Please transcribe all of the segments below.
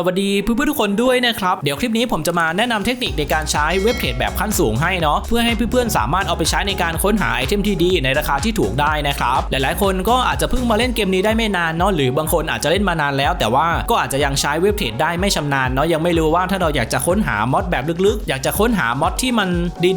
สวัสดีเพื่อนๆทุกคนด้วยนะครับ เดี๋ยวคลิปนี้ผมจะมาแนะนำเทคนิคในการใช้เว็บเทรดแบบขั้นสูงให้เนาะเพื่อให้เพื่อนๆสามารถเอาไปใช้ในการค้นหาไอเทมที่ดีในราคาที่ถูกได้นะครับหลายๆ คนก็อาจจะเพิ่งมาเล่นเกมนี้ได้ไม่นานเนาะหรือบางคนอาจจะเล่นมานานแล้ว แต่ว่าก็อาจจะยังใช้เว็บเทรดได้ไม่ชำนาญเนาะยังไม่รู้ว่าถ้าเราอยากจะค้นหามอดแบบลึกๆ อยากจะค้นหามอดที่มัน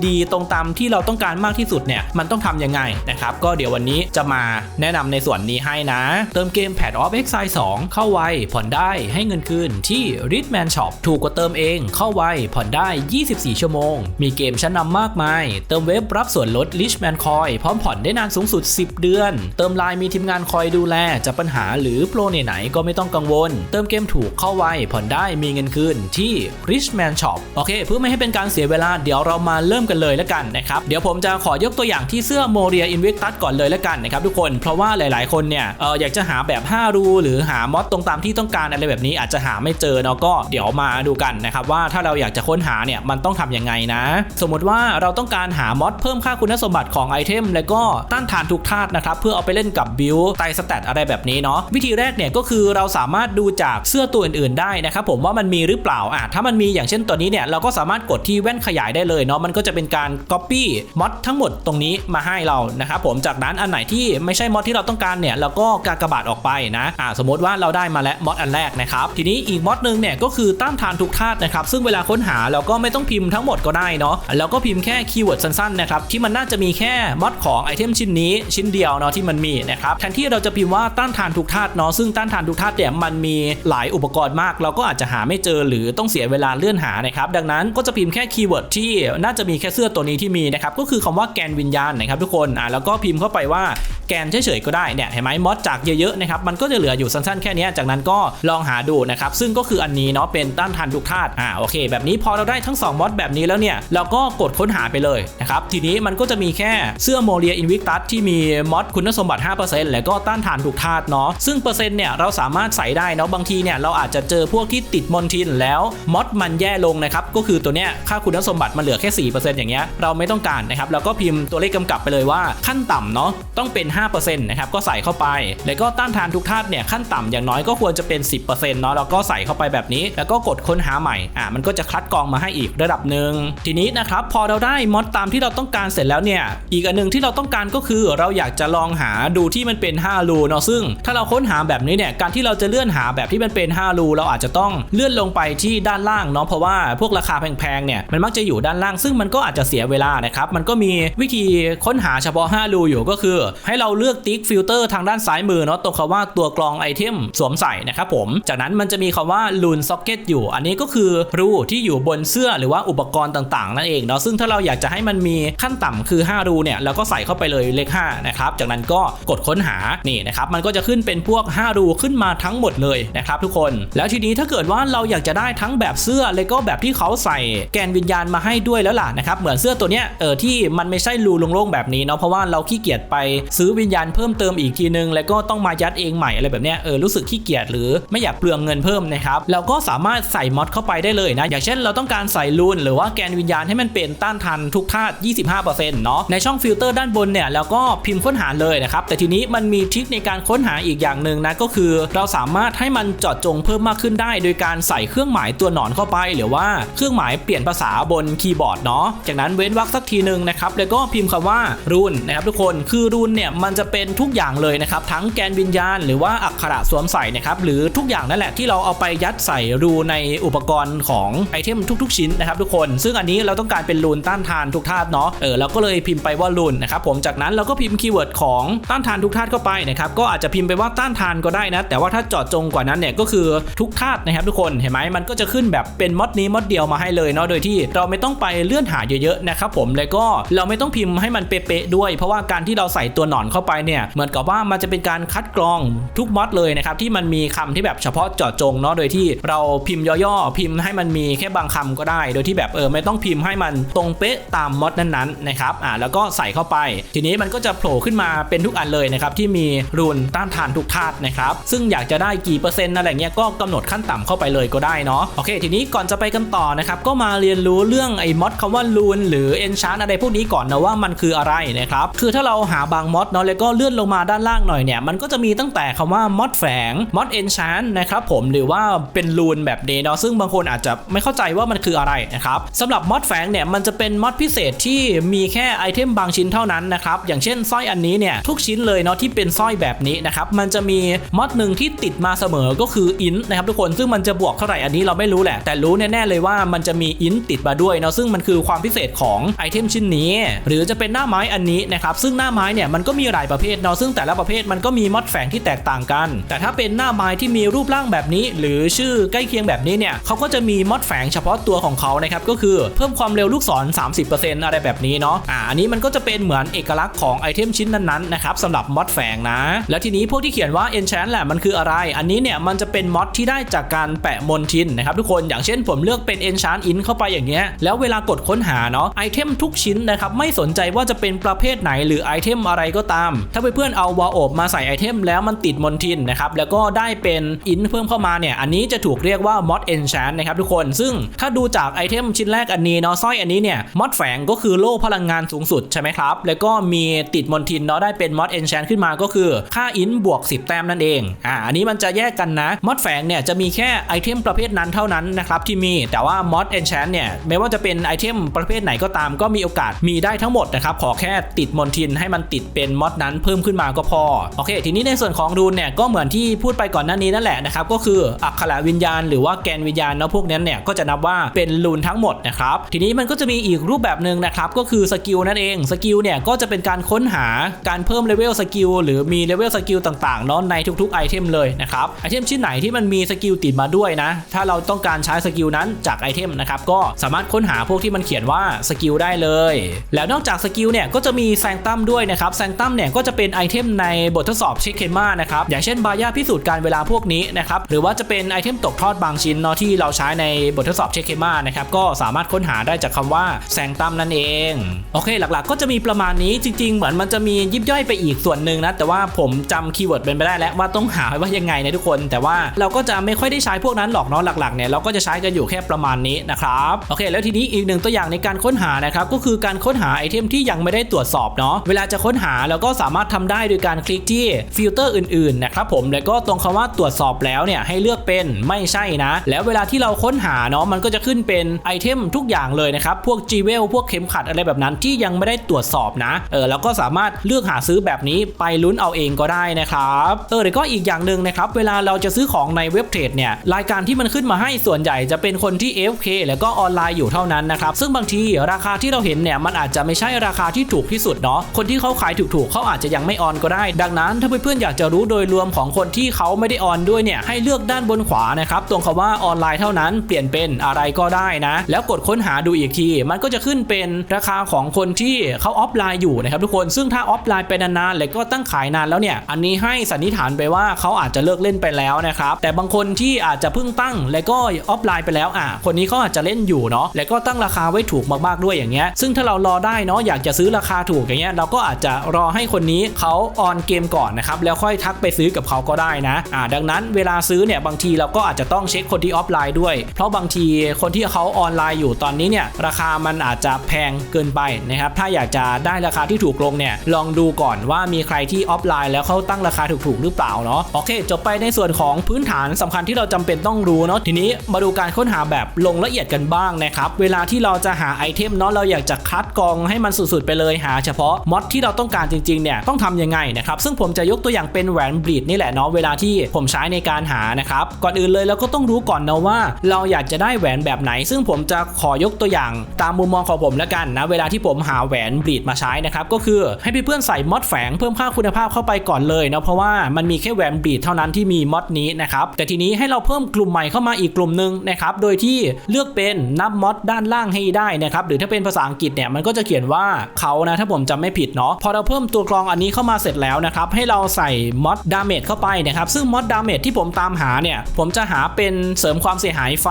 ดีๆ ตรงตามที่เราต้องการมากที่สุดเนี่ยมันต้องทำยังไงนะครับก็เดี๋ยววันนี้จะมาแนะนำในส่วนนี้ให้นะ เติมเกม Pad of Exile 2เข้าไวผ่อนได้ให้เงินคืนทีที่ Ritman Shop ถูกกว่าเติมเอง เข้าไว ผ่อนได้ 24 ชั่วโมง มีเกมชั้นนำมากมาย เติมเว็บรับส่วนลด Richman Coin พร้อมผ่อนได้นานสูงสุด 10 เดือน เติมไลน์มีทีมงานคอยดูแล จะปัญหาหรือโปรไหนๆก็ไม่ต้องกังวล เติมเกมถูกเข้าไว ผ่อนได้มีเงินคืนที่ Richman Shop โอเค เพื่อไม่ให้เป็นการเสียเวลาเดี๋ยวเรามาเริ่มกันเลยแล้วกันนะครับเดี๋ยวผมจะขอยกตัวอย่างที่เสื้อ Moria Invictus ก่อนเลยแล้วกันนะครับทุกคนเพราะว่าหลาย ๆ คนเนี่ยอออยากจะหาแบบ 5 รูหรือหามอดตรงตามที่ต้องการอะไรแบบนี้อาจจะหาไม่เจอเนาะก็เดี๋ยวมาดูกันนะครับว่าถ้าเราอยากจะค้นหาเนี่ยมันต้องทำยังไงนะ สมมติว่าเราต้องการหามอดเพิ่มค่าคุณสมบัติของไอเทม แล้วก็ต้านทานทุกธาตุนะครับเพื่อเอาไปเล่นกับบิลไตสแตทอะไรแบบนี้เนาะวิธีแรกเนี่ยก็คือเราสามารถดูจากเสื้อตัวอื่นๆได้นะครับผมว่ามันมีหรือเปล่าอะถ้ามันมีอย่างเช่นตัวนี้เนี่ยเราก็สามารถกดที่แว่นขยายได้เลยเนาะมันก็จะเป็นการ Copy มอดทั้งหมดตรงนี้มาให้เรานะครับผมจากนั้นอันไหนที่ไม่ใช่มอดที่เราต้องการเนี่ยเราก็กากบาดออกไปนะอ่าสมมติว่าเราได้มาแล้วมอดอันแรกนะครับทีนี้อีกมอดหนึ่งเนี่ยก็คือต้านทานทุกธาตุนะครับซึ่งเวลาค้นหาเราก็ไม่ต้องพิมพ์ทั้งหมดก็ได้เนาะเราก็พิมพ์แค่คีย์เวิร์ดสั้นๆนะครับที่มันน่าจะมีแค่มอดของไอเทมชิ้นนี้ชิ้นเดียวเนาะที่มันมีนะครับแทนที่เราจะพิมพ์ว่าต้านทานทุกธาตุเนาะซึ่งต้านทานทุกธาตุเนี่ยมันมีหลายอุปกรณ์มาก เราก็อาจจะหาไม่เจอหรือต้องเสียเวลาเลื่อนหานะครับดังนั้นก็จะพิมพ์แค่คีย์เวิร์ดที่น่าจะมีแค่เสื้อตัวนี้ที่มีนะครับก็คือคำว่าแกนวิญญาณนะครับทุกคนอ่าแล้วก็พิมพ์เข้าไปว่าแกนเฉยๆก็ได้เนี่ยเห็นไหมมอดจากเยอะๆนะครับมันก็จะเหลืออยู่สั้นๆแค่นี้จากนั้นก็ลองหาดูนะครับซึ่งก็คืออันนี้เนาะเป็นต้านทานทุกธาตุอ่าโอเค แบบนี้พอเราได้ทั้ง2มอดแบบนี้แล้วเนี่ยเราก็กดค้นหาไปเลยนะครับทีนี้มันก็จะมีแค่เสื้อโมเรียอินวิกตัสที่มีมอดคุณสมบัติ 5%แล้วก็ต้านทานทุกธาตุเนาะซึ่งเปอร์เซ็นต์เนี่ยเราสามารถใส่ได้เนาะบางทีเนี่ยเราอาจจะเจอพวกที่ติดมอนทินแล้วมอดมันแย่ลงนะครับก็คือตัวเนี้ยค่าคุณสมบัติมันเหลือแค่ 4%อย่างเงี้ยเราไม่ต้องการนะครับเราก็พิมพ์ตัวเลขกำกับไปเลยว่าขั้นต่ำเนาะต้องเป็น 5%นะครับก็ใส่เข้าไป แล้วก็ต้านทานทุกธาตุเนี่ยขั้นต่ำอย่างน้อยก็ควรจะเป็น 10%เนาะแล้วก็ใส่เข้าไปแบบนี้ แล้วก็กดค้นหาใหม่อ่ามันก็จะคัดกรองมาให้อีกระดับหนึ่งทีนี้นะครับพอเราได้มอดตามที่เราต้องการเสร็จแล้วเนี่ยอีกอันหนึงที่เราต้องการก็คือเราอยากจะลองหาดูที่มันเป็น5รูเนาะซึ่ง ถ้าเราค้นหาแบบนี้เนี่ยการที่เราจะเลื่อนหาแบบที่มันเป็น5รูเราอาจจะต้องเลื่อนลงไปที่ด้านล่างเนาะเพราะว่าพวกราคาแพงๆเนี่ยมันมักจะอยู่ด้านล่าง ซึ่งมันก็อาจจะเสียเวลานะครับมันก็มีวิธีค้นหาเฉพาะ5รูอยู่ก็คือ ให้เราเลือกติ๊กฟิลเตอร์ทางด้านซ้ายมือเนาะตรงคำว่าตัวกรองไอเทมสวมใส่นะครับผมจากนั้นมันจะมีคำว่าลูนซ็อกเก็ตอยู่ อันนี้ก็คือรูที่อยู่บนเสื้อหรือว่าอุปกรณ์ต่างๆนั่นเองเนาะซึ่งถ้าเราอยากจะให้มันมีขั้นต่ำคือ 5 รูเนี่ยเราก็ใส่เข้าไปเลยเลข5นะครับจากนั้นก็กดค้นหานี่นะครับมันก็จะขึ้นเป็นพวก 5 รูขึ้นมาทั้งหมดเลยนะครับทุกคนแล้วทีนี้ถ้าเกิดว่าเราอยากจะได้ทั้งแบบเสื้อแล้วก็แบบที่เขาใส่แกนวิญญาณมาให้ด้วยแล้วล่ะนะครับเหมือนเสื้อตัวเนี้ยเออที่มันไม่ใช่รูโล่งๆแบบนี้เนาะเพราะว่าเราขี้เกียจไปซื้อวิญญาณเพิ่มเติมอีกทีนึง แล้วก็ต้องมายัดเองใหม่อะไรแบบเนี้ยเออรู้สึกขี้เกียจหรือไม่อยากเปลืองเงินเพิ่มนะครับเราก็สามารถใส่มอดเข้าไปได้เลยนะ อย่างเช่นเราต้องการใส่รูนหรือว่าแกนวิญญาณให้มันเป็นต้านทานทุกธาตุ 25%เนาะในช่องฟิลเตอร์ด้านบนเนี่ยแล้วก็พิมพ์ค้นหาเลยนะครับแต่ทีนี้มันมีทริคในการค้นหาอีกอย่างหนึ่งนะก็คือเราสามารถให้มันเจาะจงเพิ่มมากขึ้นได้ โดยการใส่เครื่องหมายตัวหนอนเข้าไป หรือว่าเครื่องหมายเปลี่ยนภาษาบนคีย์บอร์ดเนาะจากนั้นเว้นวรรคสักทีหนึ่งนะครับแล้วก็พิมพ์คำว่ารูนนะครับทุกคนคือรูนเนี่ยมันจะเป็นทุกอย่างเลยนะครับทั้งแกนวิญญาณ หรือว่าอักขระสวมใส่นะครับหรือทุกอย่างนั่นแหละที่เราเอาไปยัดใส่รูในอุปกรณ์ของไอเทมทุก ๆ ชิ้นนะครับทุกคน ซึ่งอันนี้เราต้องการเป็นรูนต้านทานทุกธาตุเนาะเออเราก็เลยพิมพ์ไปว่ารูนนะครับผมจากนั้นเราก็พิมพ์คีย์เวิร์ดของต้านทานทุกธาตุเข้าไปนะครับก็อาจจะพิมพ์ไปว่าต้านทานก็ได้นะ แต่ว่าถ้าเจาะจงกว่านั้นเนี่ยก็คือทุกธาตุนะครับทุกคนเห็นไหมมันก็จะขึ้นแบบเป็นมอดนี้มอดเดียวมาให้เลยเนาะโดยที่เราไม่ต้องไปเลื่อนหาเยอะๆนะครับผมแล้วก็เราไม่ต้องพิมพ์ให้มันเป๊ะๆด้วย เพราะว่าการที่เราใส่ตัวหนอนเข้าไปเนี่ยเหมือนกับว่ามันจะเป็นการคัดกรองทุกมอดเลยนะครับที่มันมีคำที่แบบเฉพาะเจาะจงเนาะโดยที่เราพิมพ์ย่อๆ พิมพ์ให้มันมีแค่บางคำก็ได้ โดยที่แบบเออไม่ต้องพิมพ์ให้มันตรงเป๊ะตามมอดนั้นๆนะครับอ่าแล้วก็ใส่เข้าไป ทีนี้มันก็จะโผล่ขึ้นมาเป็นทุกอันเลยนะครับที่มีรูนต้านทานทุกธาตุนะครับซึ่งอยากจะได้กี่เปอร์เซ็นต์อะไรเงี้ยก็กำหนดขั้นต่ำเข้าไปเลยก็ได้เนาะโอเค ทีนี้ก่อนจะไปกันต่อนะครับก็มาเรียนรู้เรื่องไอ้มอดคำว่ารูนหรือเอนชานอะไรพวกนี้ก่อนนะว่ามันคืออะไรนะครับคือถ้าเราหาบางมอดเนาะแล้วก็เลื่อนลงมาด้านล่างหน่อยเนี่ยมันก็จะมีตั้งแต่คำว่ามอดแฝงมอดเอนชานนะครับผมหรือว่าเป็นรูนแบบนี้เนาะซึ่งบางคนอาจจะไม่เข้าใจว่ามันคืออะไรนะครับสำหรับมอดแฝงเนี่ยมันจะเป็นมอดพิเศษที่มีแค่ไอเทมบางชิ้นเท่านั้นนะครับอย่างเช่นสร้อยอันนี้เนี่ยทุกชิ้นเลยเนาะที่เป็นสร้อยแบบนี้นะครับมันจะมีมอดหนึ่งที่ติดมาเสมอก็คืออินนะครับทุกคนซึ่งมันจะบวกเท่าไหร่อันนี้เราไม่รู้แหละ แต่รู้แน่ๆเลยว่ามันจะมีอินติดมาด้วยเนาะซึ่งมันคือความพิเศษของไอเทมชิ้นนี้ หรือจะเป็นหน้าไม้อันนี้นะครับซึ่งหน้าไม้เนี่ยมันก็มีหลายประเภทเนาะซึ่งแต่ละประเภทมันก็มีมอดแฝงที่แตกต่างกัน แต่ถ้าเป็นหน้าไม้ที่มีรูปร่างแบบนี้หรืือชื่อใกล้เคียงแบบนี้เนี่ยเขาก็จะมีมอดแฝงเฉพาะตัวของเขานะครับก็คือเพิ่มความเร็วลูกศร 30%อะไรแบบนี้เนาะอ่าอันนี้มันก็จะเป็นเหมือนเอกลักษณ์ของไอเทมชิ้นนั้นๆนะครับสำหรับมอดแฝงนะ แล้วทีนี้พวกที่เขียนว่า enchant แหละมันคืออะไร อันนี้เนี่ยมันจะเป็นมอดที่ได้จากการแปะมนทินนะครับทุกคนอย่างเช่นผมเลือกเป็น enchant in เข้าไปอย่างเงี้ยแล้วเวลากดค้นหาเนาะไอเทมทุกชิ้นนะครับไม่สนใจว่าจะเป็นประเภทไหนหรือไอเทมอะไรก็ตาม ถ้าเพื่อนๆเอาวาโอบมาใส่ไอเทมแล้วมันติดมนทินนะครับแล้วก็ได้เป็นอินเพิ่มเข้ามาเนี่ยอันนี้จะถูกเรียกว่ามอด enchant นะครับทุกคน ซึ่งถ้าดูจากไอเทมชิ้นแรกอันนี้เนาะสร้อยอันนี้เนี่ยมอดแฝงก็คือโล่พลังงานสูงสุดใช่ไหมครับ แล้วก็มีติดมนทินเนาะได้เป็นมอด enchant ขึ้นมาก็คือ ค่าอินบวก 10 แต้มนั่นเองอ่าอันนี้มันจะแยกกันนะมอดแฝงเนี่ยจะมีแค่ไอเทมประเภทนั้นเท่านั้นนะครับที่มีแต่ว่ามอด enchant เนี่ยไม่ว่าจะเป็นไอเทมประเภทไหนก็ตาม ก็มีโอกาสมีได้ทั้งหมดนะครับขอแค่ติดมนทินให้มันติดเป็นมอดนั้นเพิ่มขึ้นมาก็พอโอเค ทีนี้ในส่วนของรูนเนี่ยก็เหมือนที่พูดไปก่อนหน้านี้นั่นแหละนะครับก็คืออกขระวิญญาณหรือว่าแกนวิญญาณเนาะพวกนั้นเนี่ยก็จะนับว่าเป็นรูนทั้งหมดนะครับทีนี้มันก็จะมีอีกรูปแบบหนึ่งนะครับก็คือสกิลนั่นเองสกิลเนี่ยก็จะเป็นการค้นหาการเพิ่มเลเวลสกิลหรือมีเลเวลสกิลต่างๆเนาะในทุกๆไอเทมเลยนะครับไอเทมชิ้นไหนที่มันมีสกิลติดมาด้วยนะ ถ้าเราต้องการใช้สกิลนั้นจากไอเทมนะครับก็สามารถค้นหาพวกที่มันเขียนว่าสกิลได้เลย แล้วนอกจากสกิลเนี่ยก็จะมีแซงตั้มด้วยนะครับแซงตั้มเนี่ยก็จะเป็นไอเทมในบททดสอบเช็คเคมานะครับอย่างเช่นบายาพิสูจน์การเวลาพวกนี้นะครับหรือว่าจะเป็นไอเทมตกทอดบางชิ้นเนาะที่เราใช้ในบททดสอบเช็คเคมานะครับก็สามารถค้นหาได้จากคำว่าแซงตัมนั่นเอง โอเคหลักๆ ก็จะมีประมาณนี้จริง ๆ เหมือนมันจะมียิบย่อยไปอีกส่วนหนึ่งนะแต่ว่าผมจำคีย์เวิร์ดเป็นไปได้แล้วว่าต้องหาไว้ว่ายังไงนะทุกคน แต่ว่าเราก็จะไม่ค่อยได้ใช้พวกนั้นหรอกเนาะหลักๆเนี่ยเราก็จะใช้กันอยู่แค่ประมาณนี้นะครับโอเคแล้วทีนี้อีกหนึ่งตัวอย่างในการค้นหานะครับก็คือการค้นหาไอเทมที่ยังไม่ได้ตรวจสอบเนาะเวลาจะค้นหาเราก็สามารถทำได้โดยการคลิกที่ฟิลเตอร์อื่นๆนะครับผมแล้วก็ตรงคำว่าตรวจสอบแล้วเนี่ยให้เลือกเป็นไม่ใช่นะ แล้วเวลาที่เราค้นหาเนาะมันก็จะขึ้นเป็นไอเทมทุกอย่างเลยนะครับ พวกจีเวลพวกเข็มขัดอะไรแบบนั้นที่ยังไม่ได้ตรวจสอบนะเออเราก็สามารถเลือกหาซื้อแบบนี้ไปลุ้นเอาเองก็ได้นะครับเออแล้วก็อีกอย่างหนึ่งนะครับเวลาเราจะซื้อของในเว็บเทรดเนี่ยรายการที่มันขึ้นมาให้ส่วนใหญ่จะเป็นคนที่ AFK แล้วก็ออนไลน์อยู่เท่านั้นนะครับซึ่งบางทีราคาที่เราเห็นเนี่ยมันอาจจะไม่ใช่ราคาที่ถูกที่สุดเนาะคนที่เขาขายถูกๆเขาอาจจะยังไม่ออนก็ได้ ดังนั้นถ้าเพื่อนๆอยากจะรู้โดยรวมของคนที่เขาไม่ได้ออนด้วยเนี่ยให้เลือกด้านบนขวานะครับตรงคำว่าออนไลน์เท่านั้นเปลี่ยนเป็นอะไรก็ได้นะ แล้วกดค้นหาดูอีกที มันก็จะขึ้นเป็นราคาของคนที่เขาออฟไลน์อยู่นะครับทุกคนซึ่งถ้าออฟไลน์ไปนานๆแล้วก็ตั้งขายนานแล้วเนี่ยอันนี้ให้สันนิษฐานไปว่าเขาอาจจะเลิกเล่นไปแล้วนะครับแต่บางคนที่อาจจะเพิ่งตั้งแล้วก็ออฟไลน์ไปแล้วอะคนนี้เขาอาจจะเล่นอยู่เนาะแล้วก็ตั้งราคาไว้ถูกมากๆด้วยอย่างเงี้ยซึ่งถ้าเรารอได้เนาะอยากจะซื้อราคาถูกอย่างเงี้ยเราก็อาจจะรอให้คนนี้เขาออนเกมก่อนนะครับแล้วค่อยทักไปซื้อกับเขาก็ได้นะอ่าดังนั้นเวลาซื้อเนี่ยบางทีเราก็อาจจะต้องเช็คคนที่ออฟไลน์ด้วย เพราะบางทีคนที่เขาออนไลน์อยู่ตอนนี้เนี่ยราคามันอาจจะแพงเกินไปนะครับถ้าอยากจะได้ราคาที่ถูกลงเนี่ยลองดูก่อนว่ามีใครที่ออฟไลน์แล้วเขาตั้งราคาถูกๆหรือเปล่าเนาะโอเค จบไปในส่วนของพื้นฐานสำคัญที่เราจำเป็นต้องรู้เนาะทีนี้มาดูการค้นหาแบบลงละเอียดกันบ้างนะครับเวลาที่เราจะหาไอเทมเนาะเราอยากจะคัดกรองให้มันสุดๆไปเลยหา เฉพาะมอดที่เราต้องการจริงๆเนี่ยต้องทำยังไงนะครับซึ่งผมจะยกตัวอย่างเป็นแหวนบลีดนี่แหละเนาะเวลาที่ผมใช้ในการหานะครับก่อนอื่นเลยเราก็ต้องรู้ก่อนนะว่า เราอยากจะได้แหวนแบบไหน ซึ่งผมจะขอยกตัวอย่าง ตามมุมมองของผมแล้วกันนะเวลาที่ผมหาแหวนบีดมาใช้นะครับก็คือให้เพื่อนๆใส่มอดแฝงเพิ่มค่าคุณภาพเข้าไปก่อนเลยเนาะเพราะว่ามันมีแค่แหวนบีดเท่านั้นที่มีมอดนี้นะครับแต่ทีนี้ให้เราเพิ่มกลุ่มใหม่เข้ามาอีกกลุ่มหนึ่งนะครับโดยที่เลือกเป็นนับมอดด้านล่างให้ได้นะครับหรือถ้าเป็นภาษาอังกฤษเนี่ยมันก็จะเขียนว่าเขานะถ้าผมจำไม่ผิดเนาะพอเราเพิ่มตัวกรองอันนี้เข้ามาเสร็จแล้วนะครับให้เราใส่มอดดาเมจเข้าไปนะครับซึ่งมอดดาเมจที่ผมตามหาเนี่ยผมจะหาเป็นเสริมความเสียหายไฟ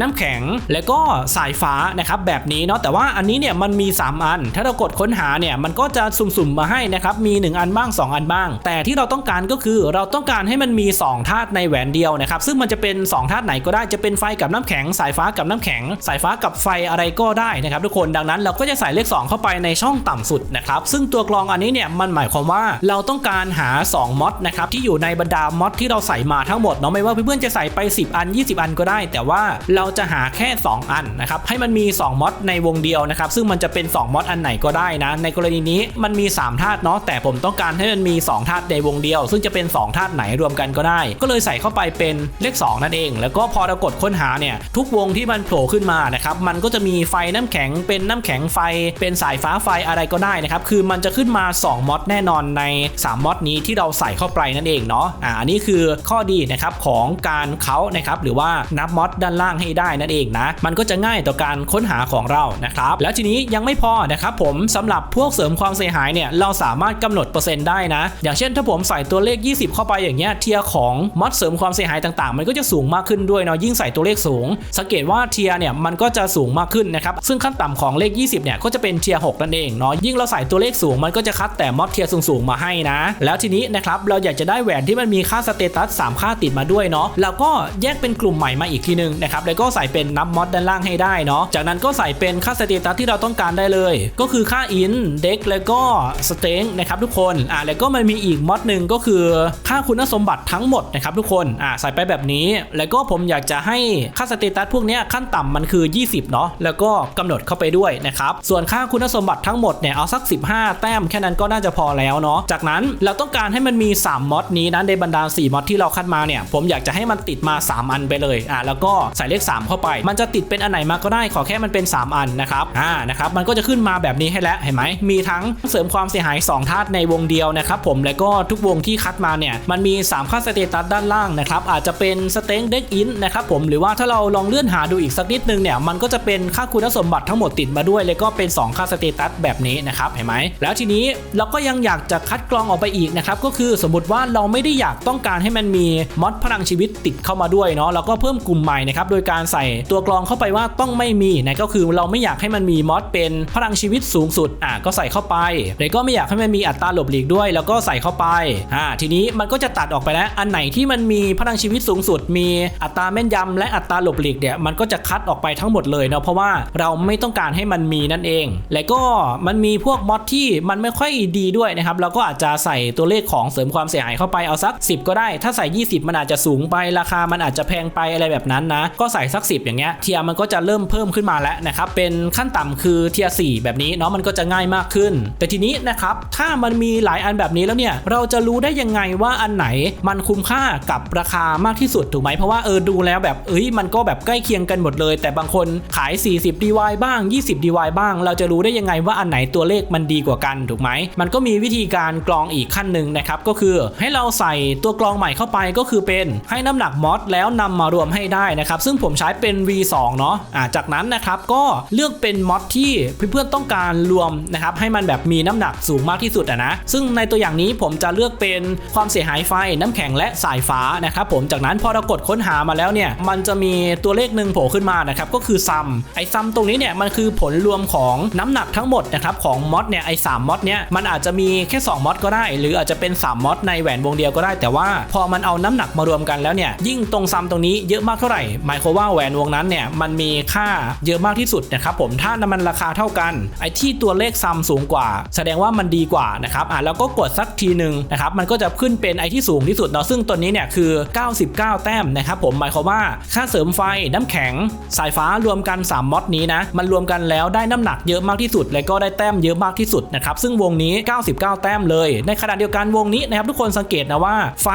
น้ำแข็ง และก็สายฟ้านะครับแบบนี้เนาะแต่ว่าอันนี้เนี่ยมันมี 3 อัน ถ้าเรากดค้นหาเนี่ยมันก็จะสุ่มๆมาให้นะครับมี 1 อันบ้าง 2 อันบ้าง แต่ที่เราต้องการก็คือเราต้องการให้มันมี 2 ธาตุในแหวนเดียวนะครับซึ่งมันจะเป็น 2 ธาตุไหนก็ได้จะเป็นไฟกับน้ำแข็ง สายฟ้ากับน้ำแข็ง สายฟ้ากับไฟอะไรก็ได้นะครับทุกคนดังนั้นเราก็จะใส่เลข 2 เข้าไปในช่องต่ำสุดนะครับซึ่งตัวกรองอันนี้เนี่ยมันหมายความว่าเราต้องการหา2มอดนะครับที่อยู่ในบรรดามอดที่เราใส่มาทั้งหมดเนาะไม่ว่าเพื่อนๆจะใส่ไป 10 อัน 20 อันก็ได้ แต่ว่าเราจะหาแค่ 2 อันนะครับให้มันมี 2มอดในวงเดียวนะครับซึ่งมันจะเป็น 2มอดอันไหนก็ได้นะ ในกรณีนี้มันมี 3 ธาตุเนาะแต่ผมต้องการให้มันมี 2 ธาตุในวงเดียว ซึ่งจะเป็น 2 ธาตุไหนรวมกันก็ได้ ก็เลยใส่เข้าไปเป็นเลข 2 นั่นเอง แล้วก็พอเรากดค้นหาเนี่ยทุกวงที่มันโผล่ขึ้นมานะครับมันก็จะมีไฟน้ำแข็งเป็นน้ำแข็งไฟ เป็นสายฟ้าไฟอะไรก็ได้นะครับคือมันจะขึ้นมา 2มอดแน่นอนใน 3มอดนี้ที่เราใส่เข้าไปนั่นเองเนาะอ่าอันนี้คือข้อดีนะครับของการเขานะครับหรือว่านับมอดด้านล่างให้ได้นั่นเองนะ มันก็จะง่ายต่อการค้นหาของเรานะครับแล้วทีนี้ยังไม่พอนะครับผมสำหรับพวกเสริมความเสียหายเนี่ยเราสามารถกำหนดเปอร์เซ็นต์ได้นะ อย่างเช่นถ้าผมใส่ตัวเลข 20 เข้าไปอย่างเงี้ยเทียของมอดเสริมความเสียหายต่างๆ มันก็จะสูงมากขึ้นด้วยเนาะยิ่งใส่ตัวเลขสูง สังเกตว่าเทียเนี่ยมันก็จะสูงมากขึ้นนะครับซึ่งขั้นต่ำของเลข 20เนี่ยก็จะเป็นเทียร์6นั่นเองเนาะยิ่งเราใส่ตัวเลขสูงมันก็จะคัดแต่มอดเทียสูงๆมาให้นะ แล้วทีนี้นะครับเราอยากจะได้แหวนที่มันมีค่าสเตตัส3ค่าติดมาด้วยเนาะเราก็แยกเป็นกลุ่มใหม่มาอีกทีนึงนะครับแล้วก็ใส่เป็นนับมอดด้านล่างให้ได้เนาะจากนั้นก็ใส่เป็นค่าสเตตัสที่เราต้องการได้เลย ก็คือค่าอินเด็กแล้วก็สเต็งนะครับทุกคนอ่าแล้วก็มันมีอีกมอดหนึ่งก็คือค่าคุณสมบัติทั้งหมดนะครับทุกคนอ่าใส่ไปแบบนี้ แล้วก็ผมอยากจะให้ค่าสเตตัสพวกนี้ขั้นต่ำมันคือ 20 เนาะแล้วก็กำหนดเข้าไปด้วยนะครับส่วนค่าคุณสมบัติทั้งหมดเนี่ยเอาสัก 15 แต้มแค่นั้นก็น่าจะพอแล้วเนาะจากนั้นเราต้องการให้มันมี 3มอดนี้นะในบรรดา4มอดที่เราคัดมาเนี่ยผมอยากจะให้มันติดมา 3 อันไปเลยอ่าแล้วก็ใส่เลข 3 เข้าไป มันจะติดเป็นอันไหนมาก็ได้ขอแค่มันเป็น 3 อันนะครับอ่านะครับมันก็จะขึ้นมาแบบนี้ให้แล้วเห็นไหมมีทั้งเสริมความเสียหาย 2 ธาตุในวงเดียวนะครับผมแล้วก็ทุกวงที่คัดมาเนี่ยมันมี 3 ค่าสเตตัสด้านล่างนะครับอาจจะเป็นสเต็งเด็กอินนะครับผมหรือว่าถ้าเราลองเลื่อนหาดูอีกสักนิดนึงเนี่ยมันก็จะเป็นค่าคุณสมบัติทั้งหมดติดมาด้วย แล้วก็เป็น 2 ค่าสเตตัสแบบนี้นะครับเห็นไหมแล้วทีนี้เราก็ยังอยากจะคัดกรองออกไปอีกนะครับก็คือสมมติว่าเราไม่ได้อยากต้องการให้มันมีมอดพลังชีวิตติดเข้ามาด้วยเนาะเราก็เพิ่มกลุ่มใหม่นะครับโดยการใส่ตัวกรองเข้าไปว่าต้องไม่มีนะก็คือเราไม่อยากให้มันมีมอดเป็นพลังชีวิตสูงสุดอะก็ใส่เข้าไปแล้วก็ไม่อยากให้มันมีอัตราหลบหลีกด้วย แล้วก็ใส่เข้าไปอ่าทีนี้มันก็จะตัดออกไปแล้วอันไหนที่มันมีพลังชีวิตสูงสุด มีอัตราแม่นยำและอัตราหลบหลีกเนี่ยมันก็จะคัดออกไปทั้งหมดเลยเนาะเพราะว่าเราไม่ต้องการให้มันมีนั่นเอง และก็มันมีพวกมอดที่มันไม่ค่อยดีด้วยนะครับเราก็อาจจะใส่ตัวเลขของเสริมความเสียหายเข้าไปเอาสัก 10 ก็ได้ ถ้าใส่ 20 มันอาจจะสูงไปราคามันอาจจะแพงไปอะไรแบบนั้นนะ ก็ใส่สัก 10 อย่างเงี้ยเทียมันก็จะเริ่มเพิ่มขึ้นมาแล้วนะครับเป็นขั้นต่ำคือเทียร์4แบบนี้เนาะมันก็จะง่ายมากขึ้น แต่ทีนี้นะครับถ้ามันมีหลายอันแบบนี้แล้วเนี่ยเราจะรู้ได้ยังไงว่าอันไหนมันคุ้มค่ากับราคามากที่สุดถูกไหมเพราะว่าเออดูแล้วแบบเอ้ยมันก็แบบใกล้เคียงกันหมดเลย แต่บางคนขาย 40 DY บ้าง 20 DY บ้าง เราจะรู้ได้ยังไงว่าอันไหนตัวเลขมันดีกว่ากันถูกไหมมันก็มีวิธีการกรองอีกขั้นหนึ่งนะครับก็คือให้เราใส่ตัวกรองใหม่เข้าไปก็คือเป็นให้น้ำหนักมอสแล้วนำมารวมให้ได้นะครับซึ่งผมใช้เป็น V2 เนาะอ่าจากนั้นนะครับก็เลือกเป็นมอสที่เพื่อนๆต้องการรวมนะครับให้มันแบบมีน้ำหนักสูงมากที่สุดอะนะซึ่งในตัวอย่างนี้ผมจะเลือกเป็นความเสียหายไฟน้ำแข็งและสายฟ้านะครับผมจากนั้นพอเรากดค้นหามาแล้วเนี่ยมันจะมีตัวเลขหนึ่งโผล่ขึ้นมานะครับก็คือซัมไอซัมตรงนี้เนี่ยมันคือผลรวมของน้ำหนักทั้งหมดนะครับของมอสเนี่ยไอสามมอสเนี่ยมันอาจจะมีแค่2มอสก็ได้ หรืออาจจะเป็น3มอสในแหวนวงเดียวก็ได้ แต่ว่าพอมันเอาน้ำหนักมารวมกันแล้วเนี่ยยิ่งตรงซัมตรงนี้เยอะมากเท่าไหร่ หมายความว่าแหวนวงนั้นเนี่ยมันมีค่าเยอะมากที่สุดนะครับผมถ้ามันราคาเท่ากัน ไอ้ที่ตัวเลขซัมสูงกว่า แสดงว่ามันดีกว่านะครับอะแล้วก็กดสักทีหนึ่งนะครับมันก็จะขึ้นเป็นไอ้ที่สูงที่สุดเนาะซึ่งตัวนี้เนี่ยคือ 99 แต้มนะครับผมหมายความว่าค่าเสริมไฟน้ำแข็ง สายฟ้ารวมกัน 3มอดนี้นะมันรวมกันแล้วได้น้ำหนักเยอะมากที่สุด และก็ได้แต้มเยอะมากที่สุดนะครับซึ่งวงนี้ 99 แต้มเลย ในขณะเดียวกันวงนี้นะครับทุกคนสังเกตนะว่าไฟ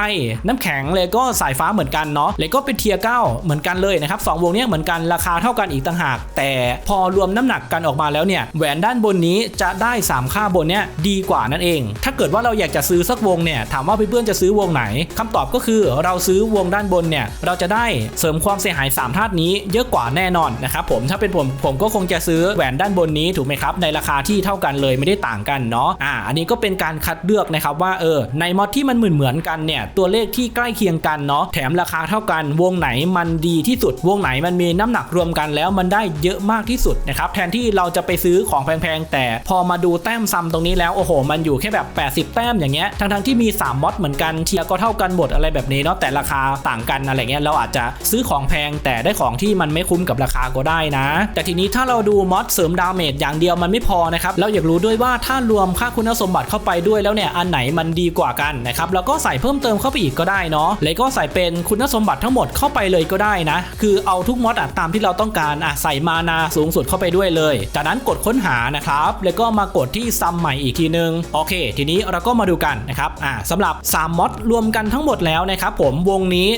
น้ำแข็งเลยก็สายฟ้าเหมือนกันเนาะเลยก็เป็นเทียร์9เหมือนกันเลยนะครับสองวงนี้เหมือนกันราคาเท่ากันอีกต่างหาก แต่พอรวมน้ำหนักกันออกมาแล้วเนี่ยแหวนด้านบนนี้จะได้ 3 ค่าบนเนี้ยดีกว่านั่นเอง ถ้าเกิดว่าเราอยากจะซื้อสักวงเนี่ยถามว่าเพื่อนๆจะซื้อวงไหนคำตอบก็คือเราซื้อวงด้านบนเนี่ยเราจะได้เสริมความเสียหาย3ธาตุนี้เยอะกว่าแน่นอนนะครับผมถ้าเป็นผมผมก็คงจะซื้อแหวนด้านบนนี้ถูกไหมครับในราคาที่เท่ากันเลยไม่ได้ต่างกันเนาะอ่าอันนี้ก็เป็นการคัดเลือกนะครับว่าเออในมอดที่มันเหมือนเหมือนกันเนี่ยตัวเลขที่ใกล้เคียงกันเนาะแถมราคาเท่ากันวงไหนมันดีที่สุด วงไหนมันมีน้ำหนักรวมกันแล้วมันได้เยอะมากที่สุดนะครับแทนที่เราจะไปซื้อของแพงๆ แต่พอมาดูแต้มซ้ำตรงนี้แล้วโอ้โห มันอยู่แค่แบบ 80 แต้มอย่างเงี้ยทั้งๆที่มี 3มอดเหมือนกันเทียร์ก็เท่ากันหมดอะไรแบบนี้เนาะแต่ราคาต่างกันอะไรเงี้ยเราอาจจะซื้อของแพงแต่ได้ของที่มันไม่คุ้มกับราคาก็ได้นะ แต่ทีนี้ถ้าเราดูมอดเสริมดาเมจอย่างเดียวมันไม่พอนะครับเราอยากรู้ด้วยว่าถ้ารวมค่าคุณสมบัติเข้าไปด้วยแล้วเนี่ยอันไหนมันดีกว่ากันนะครับแล้วก็ใส่เพิ่มเติมเข้าไปอีกก็ได้เนาะแล้วก็ใส่เป็นเป็นคุณสมบัติทั้งหมดเข้าไปเลยก็ได้นะ คือเอาทุกมอดตามที่เราต้องการอะใส่มานาสูงสุดเข้าไปด้วยเลย จากนั้นกดค้นหานะครับ แล้วก็มากดที่ซัมใหม่อีกทีนึง โอเค ทีนี้เราก็มาดูกันนะครับอ่าสำหรับ 3มอดรวมกันทั้งหมดแล้วนะครับผมวงนี้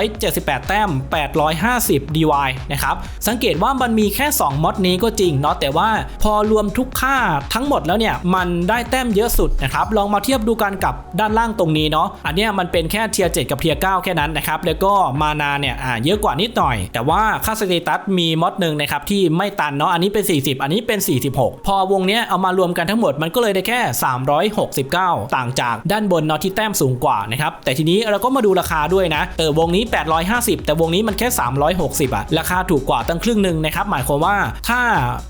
378 แต้ม 850 DY นะครับ สังเกตว่ามันมีแค่ 2มอดนี้ก็จริงเนาะแต่ว่าพอรวมทุกค่าทั้งหมดแล้วเนี่ย มันได้แต้มเยอะสุดนะครับลองมาเทียบดูกันกับด้านล่างตรงนี้เนาะอันนี้มันเป็นแค่เทียร์7กับเทียร์9แค่นั้นนะครับแล้วก็มานาเนี่ยอ่าเยอะกว่านิดหน่อย แต่ว่าค่าสเตตัสมีมอดหนึ่งนะครับที่ไม่ตันเนาะอันนี้เป็น 40 อันนี้เป็น 46 พอวงเนี้ยเอามารวมกันทั้งหมดมันก็เลยได้แค่ 369 ต่างจากด้านบนเนาะที่แต้มสูงกว่านะครับแต่ทีนี้เราก็มาดูราคาด้วยนะเออวงนี้ 850 แต่วงนี้มันแค่ 360อะราคาถูกกว่าตั้งครึ่งหนึ่งนะครับหมายความว่าถ้า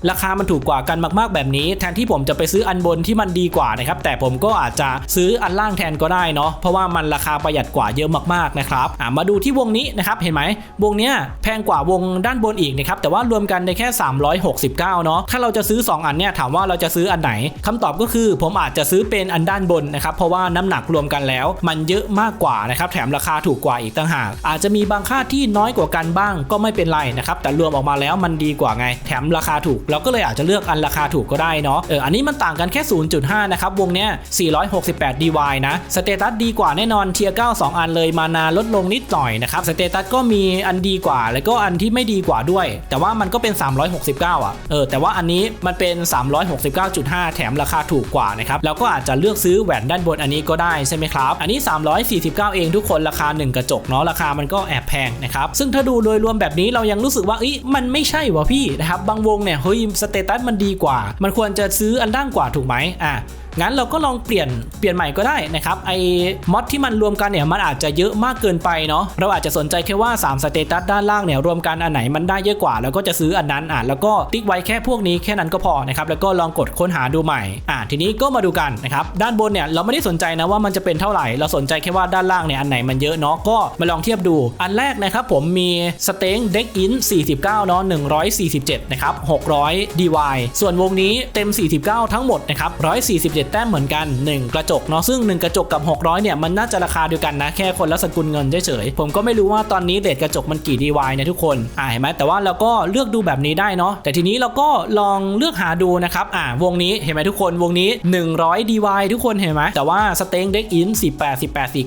ราคามันถูกกว่ากันมาก ๆแบบนี้ แทนที่ผมจะไปซื้ออันบนที่มันดีกว่านะครับแต่ผมก็อาจจะซื้ออันล่างแทนก็ได้เนาะเพราะว่ามันราคาประหยัดกว่าเยอะมากๆนะครับอะมาดูที่วงนี้นะครับเห็นไหมวงเนี้ยแพงกว่าวงด้านบนอีกนะครับแต่ว่ารวมกันได้แค่ 369 เนาะถ้าเราจะซื้อ 2 อันเนี่ยถามว่าเราจะซื้ออันไหนคำตอบก็คือผมอาจจะซื้อเป็นอันด้านบนนะครับเพราะว่าน้ำหนักรวมกันแล้ว มันเยอะมากกว่านะครับแถมราคาถูกกว่าอีกต่างหากอาจจะมีบางค่าที่น้อยกว่ากันบ้างก็ไม่เป็นไรนะครับแต่รวมออกมาแล้วมันดีกว่าไง แถมราคาถูกเราก็เลยอาจจะเลือกอันราคาถูกก็ได้เนาะเอออันนี้มันต่างกันแค่ 0.5 นะครับวงเนี้ย468 DY นะสเตตัสดีกว่าแน่นอนเทียร์9 2 อันเลยมานาลดลงนิดหน่อยนะครับสเตตัสก็มีอันดีกว่า แล้วก็อันที่ไม่ดีกว่าด้วย แต่ว่ามันก็เป็น 369 อะเออแต่ว่าอันนี้มันเป็น 369.5 แถมราคาถูกกว่านะครับแล้วก็อาจจะเลือกซื้อแหวนด้านบนอันนี้ก็ได้ใช่ไหมครับ อันนี้ 349 เองทุกคนราคา 1 กระจกเนาะราคามันก็แอบแพงนะครับซึ่งถ้าดูโดยรวมแบบนี้เรายังรู้สึกว่าอ้ยมันไม่ใช่วะพี่นะครับบางวงเนี่ยเฮ้ยสเตตัสมันดีกว่า มันควรจะซื้ออันด้านกว่าถูกไหมอะ งั้นเราก็ลองเปลี่ยนเปลี่ยนใหม่ก็ได้นะครับไอ้มอดที่มันรวมกันเนี่ยมันอาจจะเยอะมากเกินไปเนาะเราอาจจะสนใจแค่ว่า3สเตตัสด้านล่างเนี่ยรวมกันอันไหนมันได้เยอะกว่า แล้วก็จะซื้ออันนั้นอะแล้วก็ติ๊กไว้แค่พวกนี้แค่นั้นก็พอนะครับแล้วก็ลองกดค้นหาดูใหม่อะทีนี้ก็มาดูกันนะครับด้านบนเนี่ยเราไม่ได้สนใจนะว่ามันจะเป็นเท่าไหร่ เราสนใจแค่ว่าด้านล่างเนี่ยอันไหนมันเยอะเนาะก็มาลองเทียบดูอันแรกนะครับผมมีสเต็งเด็กอิน49เนาะ147นะครับ600 DY ส่วนวงนี้เต็ม 49 ทั้งหมดนะครับ147แต้มเหมือนกัน 1 กระจกเนาะซึ่ง 1 กระจกกับ 600 เนี่ยมันน่าจะราคาเดียวกันนะแค่คนละสกุลเงินเฉยๆผมก็ไม่รู้ว่าตอนนี้เรทกระจกมันกี่ DY เนี่ยทุกคนอ่าเห็นไหมแต่ว่าเราก็เลือกดูแบบนี้ได้เนาะแต่ทีนี้เราก็ลองเลือกหาดูนะครับอ่าวงนี้เห็นไหมทุกคนวงนี้ 100 DY ทุกคนเห็นไหมแต่ว่าสเต็งเด็กอิน18 18 49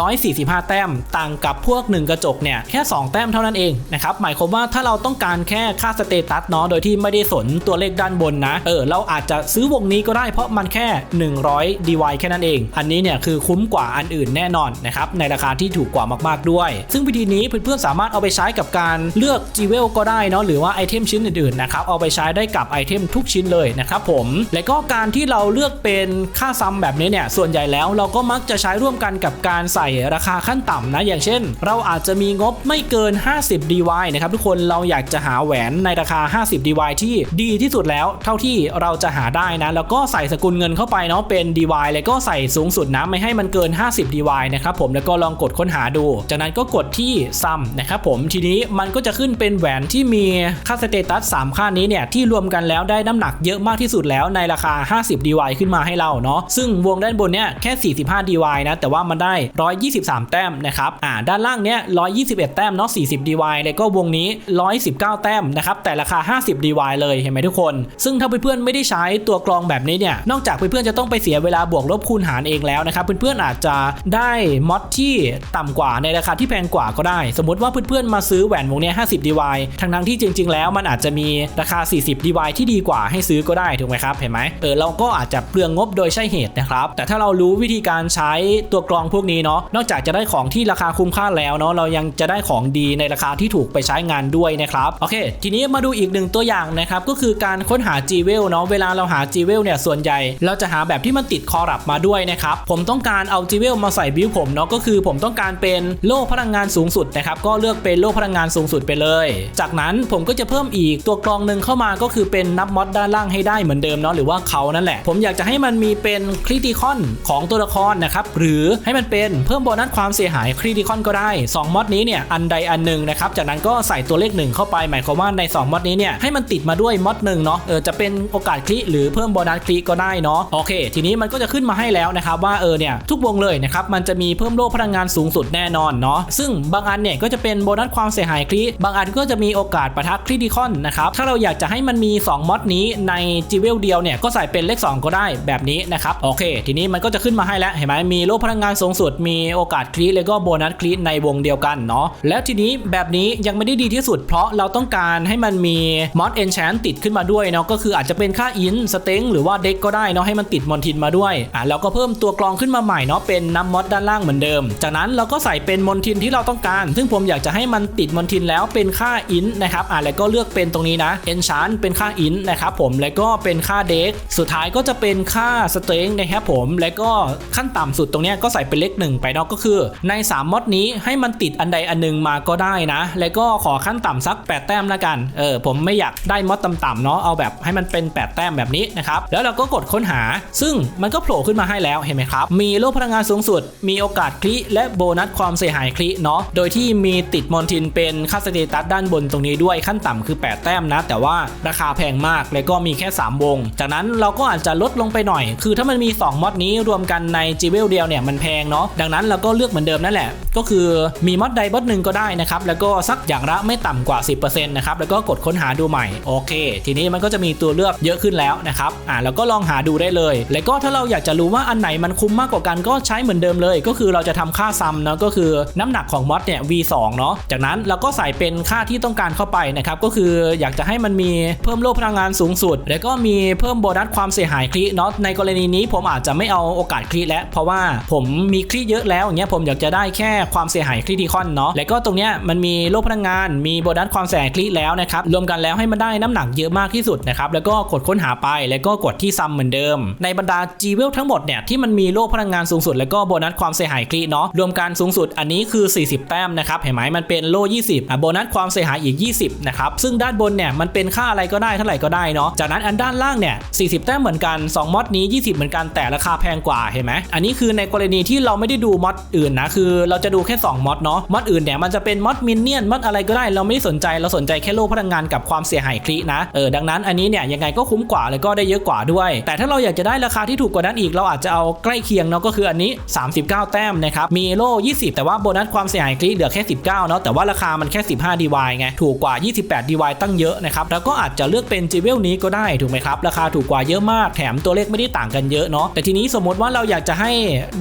145 แต้มต่างกับพวก 1 กระจกเนี่ยแค่ 2 แต้มเท่านั้นเองนะครับหมายความว่าถ้าเราต้องการแค่ค่าสเตตัสเนาะโดยที่ไม่ได้สนตัวเลขด้านบนนะเออเราอาจจะซื้อวงนี้ก็ได้เพราะมันแค่100 DY แค่นั้นเอง อันนี้เนี่ยคือคุ้มกว่าอันอื่นแน่นอนนะครับในราคาที่ถูกกว่ามากๆด้วย ซึ่งวิธีนี้เพื่อนๆสามารถเอาไปใช้กับการเลือกจีเวลก็ได้เนาะหรือว่าไอเทมชิ้นอื่นๆนะครับเอาไปใช้ได้กับไอเทมทุกชิ้นเลยนะครับผม และก็การที่เราเลือกเป็นค่าซัมแบบนี้เนี่ยส่วนใหญ่แล้วเราก็มักจะใช้ร่วมกันกับการใส่ราคาขั้นต่ำนะอย่างเช่น เราอาจจะมีงบไม่เกิน 50 DY นะครับทุกคนเราอยากจะหาแหวนในราคา 50 DY ที่ดีที่สุดแล้ว เท่าที่เราจะหาได้นะแล้วก็ใส่สกุลเงินเข้าไปเนาะเป็น DY แล้วก็ใส่สูงสุดนะไม่ให้มันเกิน 50 DY นะครับผมแล้วก็ลองกดค้นหาดู จากนั้นก็กดที่ซัมนะครับผมทีนี้มันก็จะขึ้นเป็นแหวนที่มีค่าสเตตัส3ค่านี้เนี่ยที่รวมกันแล้วได้น้ำหนักเยอะมากที่สุดแล้วในราคา 50 DY ขึ้นมาให้เราเนาะซึ่งวงด้านบนเนี่ยแค่ 45 DY นะแต่ว่ามันได้ 123 แต้มนะครับอ่าด้านล่างเนี่ย121 แต้มเนาะ40 DY แล้วก็วงนี้ 119 แต้มนะครับแต่ราคา 50 DY เลยเห็นไหมทุกคน ซึ่งถ้าเพื่อนๆไม่ได้ใช้ตัวกรองแบบนี้เนี่ยนอกจากเพื่อนๆจะต้องไปเสียเวลาบวกลบคูณหารเองแล้วนะครับเพื่อนๆอาจจะได้มอดที่ต่ำกว่าในราคาที่แพงกว่าก็ได้ สมมติว่าเพื่อนๆมาซื้อแหวนวงนี้50 DY ทั้งทั้งที่จริง ๆ แล้วมันอาจจะมีราคา 40 DY ที่ดีกว่าให้ซื้อก็ได้ถูกไหมครับเห็นไหมเออเราก็อาจจะเปลืองงบโดยใช่เหตุนะครับแต่ถ้าเรารู้วิธีการใช้ตัวกรองพวกนี้เนาะนอกจากจะได้ของที่ราคาคุ้มค่าแล้วเนาะเรายังจะได้ของดีในราคาที่ถูกไปใช้งานด้วยนะครับโอเค ทีนี้มาดูอีกหนึ่งตัวอย่างนะครับก็คือการค้นหา g w e l เนาะเวลาเราหา g w e l เนี่ยส่วนใหญ่เราจะหาแบบที่มันติดคอรับมาด้วยนะครับ ผมต้องการเอา g w e l มาใส่บิวผมเนาะก็คือ ผมต้องการเป็นโล่พลังงานสูงสุดนะครับก็เลือกเป็นโล่พลังงานสูงสุดไปเลย จากนั้นผมก็จะเพิ่มอีกตัวกรองหนึ่งเข้ามาก็คือเป็นนับมอดด้านล่างให้ได้เหมือนเดิมเนาะหรือว่าเขานั่นแหละ ผมอยากจะให้มันมีเป็นคริติคอนของตัวละครนะครับหรือให้มันเป็นเพิ่มโบนัสความเสียหายคริติคอนก็ได้ 2มอดนี้เนี่ยอันใดอันหนึ่งนะครับจากนั้นก็ใส่ตัวเลขหนึ่งเข้าไปหมายความว่าใน 2มอดนี้เนี่ยให้มันติดมาด้วยมอดหนึ่งเนาะเออจะเป็นโอกาสคลิหรือเพิ่มโบนัสคลิก็ได้เนาะโอเค ทีนี้มันก็จะขึ้นมาให้แล้วนะครับว่าเออเนี่ยทุกวงเลยนะครับมันจะมีเพิ่มโล่พลังงานสูงสุดแน่นอนเนาะซึ่งบางอันเนี่ยก็จะเป็นโบนัสความเสียหายคริบางอันก็จะมีโอกาสปะทะคริติคอนนะครับถ้าเราอยากจะให้มันมี 2มอดนี้ในจีเวลเดียวเนี่ยก็ใส่เป็นเลข 2 ก็ได้แบบนี้นะครับโอเค ทีนี้มันก็จะขึ้นมาให้แล้วเห็นไหมมีโล่พลังงานสูงสุด มีโอกาสคริแล้วก็โบนัสคริในวงเดียวกันเนาะแล้วทีนี้แบบนี้ยังไม่ได้ดีที่สุด เพราะเราต้องการให้มันมีมอดเอนแชนติดขึ้นมาด้วยเนาะก็คืออาจจะเป็นค่าอินสเต็งหรือว่าเด็กก็ได้เนาะให้มันติดมอนทินมาด้วยอะแล้วก็เพิ่มตัวกรองขึ้นมาใหม่เนาะเป็นน้ำมอดด้านล่างเหมือนเดิม จากนั้นเราก็ใส่เป็นมอนทินที่เราต้องการ ซึ่งผมอยากจะให้มันติดมอนทินแล้วเป็นค่าอินนะครับอะแล้วก็เลือกเป็นตรงนี้นะเอนชานเป็นค่าอินนะครับผมแล้วก็เป็นค่าเด็กสุดท้ายก็จะเป็นค่าสเต็งนะครับผมแล้วก็ขั้นต่ำสุดตรงนี้ก็ใส่เป็นเลขหนึ่งไปเนาะก็คือ ใน 3มอดนี้ให้มันติดอันใดอันหนึ่งมาก็ได้นะ แล้วก็ขอขั้นต่ำสัก 8 แต้มละกันเออผมไม่อยากได้มอดต่ำๆเนาะเอาแบบให้มันเป็น 8 แต้มแบบนี้นะครับแล้วเราก็กดค้นหาซึ่งมันก็โผล่ขึ้นมาให้แล้วเห็นไหมครับ มีโล่พลังงานสูงสุด มีโอกาสคลิและโบนัสความเสียหายคลิเนาะ โดยที่มีติดมอนทินเป็นค่าสเตตัสด้านบนตรงนี้ด้วยขั้นต่ำคือ 8 แต้มนะ แต่ว่าราคาแพงมากแล้วก็มีแค่ 3 วง จากนั้นเราก็อาจจะลดลงไปหน่อย คือถ้ามันมี 2มอดนี้รวมกันในจีเวลเดียวเนี่ยมันแพงเนาะ ดังนั้นเราก็เลือกเหมือนเดิมนั่นแหละ ก็คือมีมอดใดมอดหนึ่งก็ได้นะครับแล้วก็สักอย่างละไม่ต่ำกว่า 10%นะครับแล้วก็กดค้นหาดูใหม่โอเค ทีนี้มันก็จะมีตัวเลือกเยอะขึ้นแล้วนะครับอ่าแล้วก็ลองหาดูได้เลย แล้วก็ถ้าเราอยากจะรู้ว่าอันไหนมันคุ้มมากกว่ากันก็ใช้เหมือนเดิมเลย ก็คือเราจะทำค่าซัมเนาะก็คือน้ำหนักของมอดเนี่ย V2 เนาะจากนั้นเราก็ใส่เป็นค่าที่ต้องการเข้าไปนะครับก็คืออยากจะให้มันมีเพิ่มโล่พลังงานสูงสุด แล้วก็มีเพิ่มโบนัสความเสียหายคลิเนาะในกรณีนี้ผมอาจจะไม่เอาโอกาสคลิแล้ว เพราะว่าผมมีคลิเยอะแล้วอย่างเงี้ยผมอยากจะได้แค่ความเสียหายคริติคอนเนาะแล้วก็ตรงเนี้ยมันมีโล่พลังงาน มีโบนัสความเสียหายคลิแล้วนะครับรวมกันแล้วให้มันได้น้ำหนักเยอะมากที่สุดนะครับแล้วก็กดค้นหาไปแล้วก็กดที่ซัมเหมือนเดิมในบรรดา G เวลทั้งหมดเนี่ยที่มันมีโล่พลังงานสูงสุด แล้วก็โบนัสความเสียหายคลิเนาะรวมกันสูงสุดอันนี้คือ 40 แต้มนะครับเห็นไหมมันเป็นโล่20อะโบนัสความเสียหายอีก 20นะครับซึ่งด้านบนเนี่ยมันเป็นค่าอะไรก็ได้เท่าไหร่ก็ได้เนาะจากนั้นอันด้านล่างเนี่ย40 แต้มเหมือนกัน 2มอดนี้ 20 เหมือนกันแต่ราคาแพงกว่าเห็นไหมอันนี้คือในกรณีที่เราไม่ได้ดูมอดอื่นนะคือเราจะดูแค่ 2มอดเนาะมอดอื่นเนี่ยมันจะเป็นมอดมินเนี่ยนมอดอะไรก็ได้เราไม่ได้สนใจเราสนใจแค่โล่พลังงานกับความเสียหายคลินะเออดังนั้นอันนี้เนี่ยยังไงก็คุ้มกว่าแล้วก็ได้เยอะกว่าด้วย แต่ถ้าเราอยากจะได้ราคาที่ถูกกว่านั้นอีก เราอาจจะเอาใกล้เคียงเนาะก็คืออันนี้ 39 แต้มนะครับมีโล่20 แต่ว่าโบนัสความเสียหายคลิเหลือแค่ 19เนาะแต่ว่าราคามันแค่ 15 DY ไงถูกกว่า 28 DY ตั้งเยอะนะครับแล้วก็อาจจะเลือกเป็นจีเวลนี้ก็ได้ถูกไหมครับราคาถูกกว่าเยอะมากแถมตัวเลขไม่ได้ต่างกันเยอะเนาะแต่ทีนี้สมมติว่าเราอยากจะให้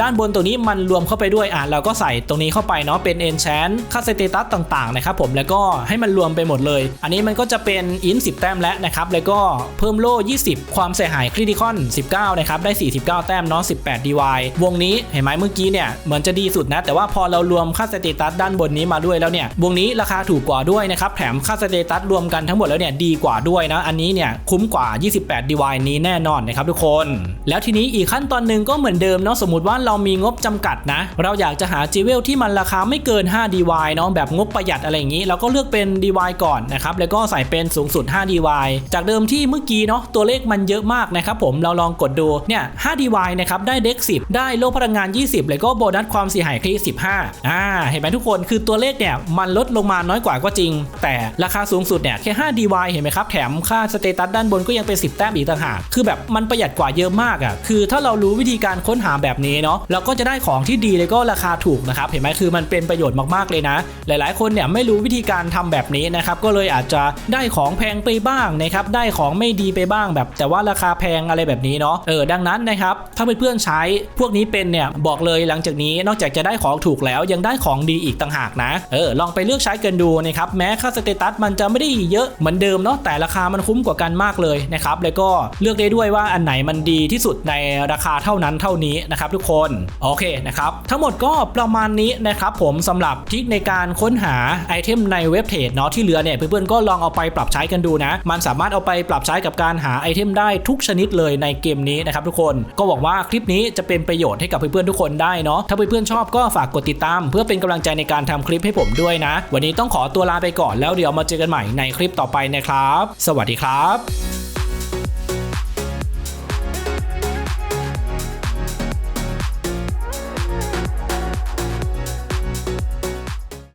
ด้านบนตัวนี้มันรวมเข้าไปด้วยอะเราก็ใส่ตรงนี้เข้าไปเนาะเป็น enchant ค่าสเตตัสต่างๆนะครับผมแล้วก็ให้มันรวมไปหมดเลย อันนี้มันก็จะเป็นอิน10 แต้มแล้วนะครับแล้วก็เพิ่มโล่ 20 ความเสียหายคริติคอน19นะครับ ได้ 49 แต้มเนาะ18 DY วงนี้เห็นไหมเมื่อกี้เนี่ยเหมือนจะดีสุดนะ แต่ว่าพอเรารวมค่าสเตตัสด้านบนนี้มาด้วยแล้วเนี่ย วงนี้ราคาถูกกว่าด้วยนะครับ แถมค่าสเตตัสรวมกันทั้งหมดแล้วเนี่ยดีกว่าด้วยนะ อันนี้เนี่ยคุ้มกว่า 28 DY นี้แน่นอนนะครับทุกคน แล้วทีนี้อีกขั้นตอนหนึ่งก็เหมือนเดิมเนาะสมมติว่าเรามีงบจำกัดนะ เราอยากจะหาจีเวลที่มันราคาไม่เกิน 5 DY เนาะแบบงบประหยัดอะไรอย่างนี้ เราก็เลือกเป็น DY ก่อนนะครับแล้วก็ใส่เป็นสูงสุด 5 DY จากเดิมที่เมื่อกี้เนาะตัวเลขมันเยอะมากนะครับผมเราลองกดดูเนี่ย 5 DY นะครับได้เด็ก10 ได้โลพลังงาน 20 แล้วก็โบนัสความเสียหายคลี15อ่าเห็นไหมทุกคนคือตัวเลขเนี่ยมันลดลงมาน้อยกว่าก็จริง แต่ราคาสูงสุดเนี่ยแค่ 5 DY เห็นไหมครับ แถมค่าสเตตัสด้านบนก็ยังเป็น 10 แต้มอีกต่างหากคือแบบมันประหยัดกว่าเยอะมากอะคือถ้าเรารู้วิธีการค้นหาแบบนี้เนาะเราก็จะได้ของที่ดีแล้วก็ราคาถูกนะครับเห็นไหมคือมันเป็นประโยชน์มากๆเลยนะ หลายๆ คนเนี่ยไม่รู้วิธีการทำแบบนี้นะครับก็เลยอาจจะได้ของแพงไปบ้างนะครับได้ของไม่ดีไปบ้างแบบ แต่ว่าราคาแพงอะไรแบบนี้เนาะเออดังนั้นนะครับถ้าเพื่อนๆใช้พวกนี้เป็นเนี่ยบอกเลยหลังจากนี้นอกจากจะได้ของถูกแล้วยังได้ของดีอีกต่างหากนะเออลองไปเลือกใช้กันดูนะครับแม้ค่าสเตตัสมันจะไม่ได้เยอะเหมือนเดิมเนาะแต่ราคามันคุ้มกว่ากันมากเลยนะครับแล้วก็เลือกได้ด้วยว่าอันไหนมันดีที่สุดในราคาเท่านั้นเท่านี้นะครับทุกคนโอเคนะครับทั้งหมดก็ประมาณนี้นะครับผมสำหรับทิคในการค้นหาไอเทมในเว็บเทรดเนาะที่เหลือเนี่ยเพื่อนๆก็ลองเอาไปปรับใช้กันดูนะ มันสามารถเอาไปปรับใช้กับการหาไอเทมได้ทุกชนิดเลยในเกมนี้นะครับทุกคนก็หวังว่าคลิปนี้จะเป็นประโยชน์ให้กับเพื่อนๆทุกคนได้เนาะถ้าเพื่อนๆชอบก็ฝากกดติดตาม เพื่อเป็นกำลังใจในการทำคลิปให้ผมด้วยนะ วันนี้ต้องขอตัวลาไปก่อนแล้วเดี๋ยวมาเจอกันใหม่ในคลิปต่อไปนะครับ สวัสดีครับ